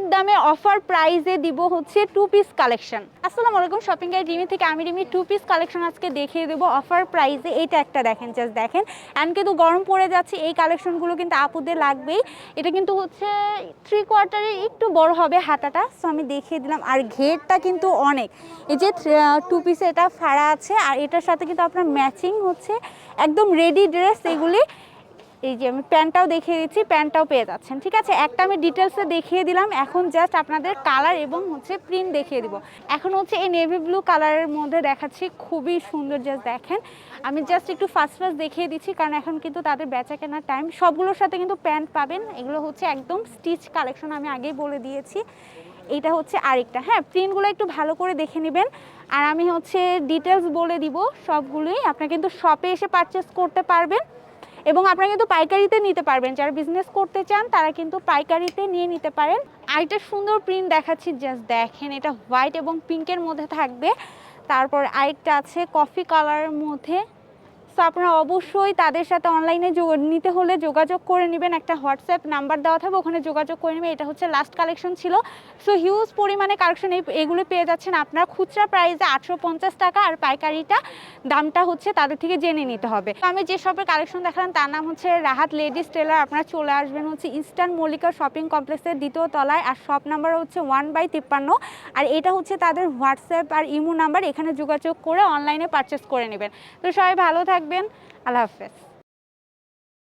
Pocket দামে offer প্রাইজে দিব হচ্ছে টু পিস কালেকশন আসসালামু আলাইকুম শপিং গাইড রিমি থেকে আমি রিমি। টু পিস কালেকশন আজকে দেখিয়ে দেবো। অফার প্রাইজে এইটা একটা দেখেন জাস্ট দেখেন। অ্যান্ড কিন্তু গরম পড়ে যাচ্ছে, এই কালেকশনগুলো কিন্তু আপুদের লাগবেই। এটা কিন্তু হচ্ছে থ্রি কোয়ার্টারে একটু বড় হবে হাতাটা। সো আমি দেখিয়ে দিলাম, আর ঘেরটা কিন্তু অনেক। এই যে টু পিসে এটা ফাড়া আছে, আর এটার সাথে কিন্তু আপনার ম্যাচিং হচ্ছে একদম রেডি ড্রেস এগুলি। এই যে আমি প্যান্টটাও দেখিয়ে দিচ্ছি প্যান্টটাও পেয়ে যাচ্ছেন, ঠিক আছে? একটা আমি ডিটেলসে দেখিয়ে দিলাম, এখন জাস্ট আপনাদের কালার এবং হচ্ছে প্রিন্ট দেখিয়ে দিব। এখন হচ্ছে এই নেভি ব্লু কালারের মধ্যে দেখাচ্ছি, খুবই সুন্দর জাস্ট দেখেন। আমি জাস্ট একটু ফার্স্ট ফার্স্ট দেখিয়ে দিচ্ছি, কারণ এখন কিন্তু তাদের বেচা কেনার টাইম সবগুলোর সাথে কিন্তু প্যান্ট পাবেন, এগুলো হচ্ছে একদম স্টিচ কালেকশন আমি আগেই বলে দিয়েছি। এইটা হচ্ছে আরেকটা হ্যাঁ প্রিন্টগুলো একটু ভালো করে দেখে নেবেন। আর আমি হচ্ছে ডিটেলস বলে দিব, সবগুলোই। আপনারা কিন্তু শপে এসে পারচেস করতে পারবেন। এবং আপনারা কিন্তু পাইকারিতে নিতে পারবেন। যারা বিজনেস করতে চান, তারা কিন্তু পাইকারিতে নিয়ে নিতে পারেন। আরেকটা সুন্দর প্রিন্ট দেখাচ্ছি জাস্ট দেখেন, এটা হোয়াইট এবং পিঙ্কের মধ্যে থাকবে। তারপর আরেকটা আছে কফি কালারের মধ্যে। সো আপনারা অবশ্যই তাদের সাথে অনলাইনে নিতে হলে যোগাযোগ করে নেবেন। একটা হোয়াটসঅ্যাপ নাম্বার দেওয়া থাকবে, ওখানে যোগাযোগ করে নেবেন। এটা হচ্ছে লাস্ট কালেকশন ছিল। সো হিউজ পরিমাণে কালেকশন এই এগুলো পেয়ে যাচ্ছেন আপনার। খুচরা প্রাইসে আটশো পঞ্চাশ টাকা আর পাইকারিটা দামটা হচ্ছে তাদের থেকে জেনে নিতে হবে। আমি যে কালেকশন দেখালাম, তার নাম হচ্ছে রাহাত লেডিস টেলার আপনারা চলে আসবেন হচ্ছে ইস্টার্ন মল্লিকা শপিং কমপ্লেক্সের দ্বিতীয় তলায়। আর শপ নাম্বার হচ্ছে ওয়ান বাই তিপ্পান্ন। আর এটা হচ্ছে তাদের হোয়াটসঅ্যাপ আর ইমো নাম্বার এখানে যোগাযোগ করে অনলাইনে পারচেস করে নেবেন। তো সবাই ভালো থাকবেন। আল্লাহ হাফেজ।